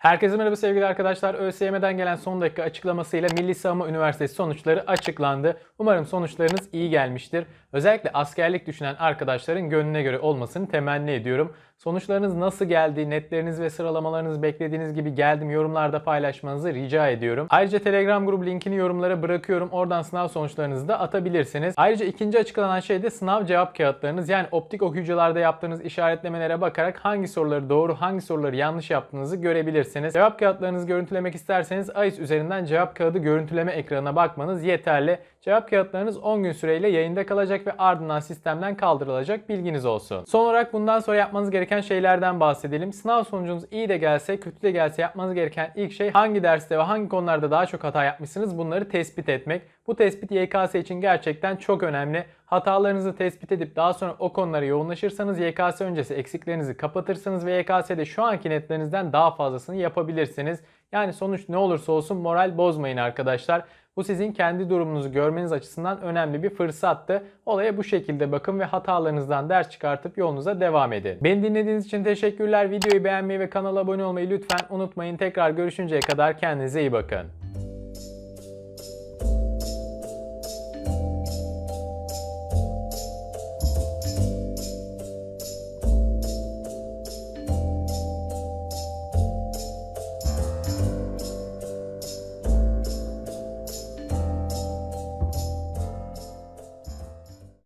Herkese merhaba sevgili arkadaşlar. ÖSYM'den gelen son dakika açıklamasıyla Milli Savunma Üniversitesi sonuçları açıklandı. Umarım sonuçlarınız iyi gelmiştir. Özellikle askerlik düşünen arkadaşların gönlüne göre olmasını temenni ediyorum. Sonuçlarınız nasıl geldi, netleriniz ve sıralamalarınız beklediğiniz gibi geldi mi yorumlarda paylaşmanızı rica ediyorum. Ayrıca Telegram grubu linkini yorumlara bırakıyorum. Oradan sınav sonuçlarınızı da atabilirsiniz. Ayrıca ikinci açıklanan şey de sınav cevap kağıtlarınız. Yani optik okuyucularda yaptığınız işaretlemelere bakarak hangi soruları doğru, hangi soruları yanlış yaptığınızı görebilirsiniz. Cevap kağıtlarınızı görüntülemek isterseniz AIS üzerinden cevap kağıdı görüntüleme ekranına bakmanız yeterli. Cevap kağıtlarınız 10 gün süreyle yayında kalacak ve ardından sistemden kaldırılacak bilginiz olsun. Son olarak bundan sonra yapmanız gereken şeylerden bahsedelim. Sınav sonucunuz iyi de gelse, kötü de gelse yapmanız gereken ilk şey hangi derste ve hangi konularda daha çok hata yapmışsınız bunları tespit etmek. Bu tespit YKS için gerçekten çok önemli. Hatalarınızı tespit edip daha sonra o konulara yoğunlaşırsanız YKS öncesi eksiklerinizi kapatırsınız ve YKS'de şu anki netlerinizden daha fazlasını yapabilirsiniz. Yani sonuç ne olursa olsun moral bozmayın arkadaşlar. Bu sizin kendi durumunuzu görmeniz açısından önemli bir fırsattı. Olaya bu şekilde bakın ve hatalarınızdan ders çıkartıp yolunuza devam edin. Beni dinlediğiniz için teşekkürler. Videoyu beğenmeyi ve kanala abone olmayı lütfen unutmayın. Tekrar görüşünceye kadar kendinize iyi bakın.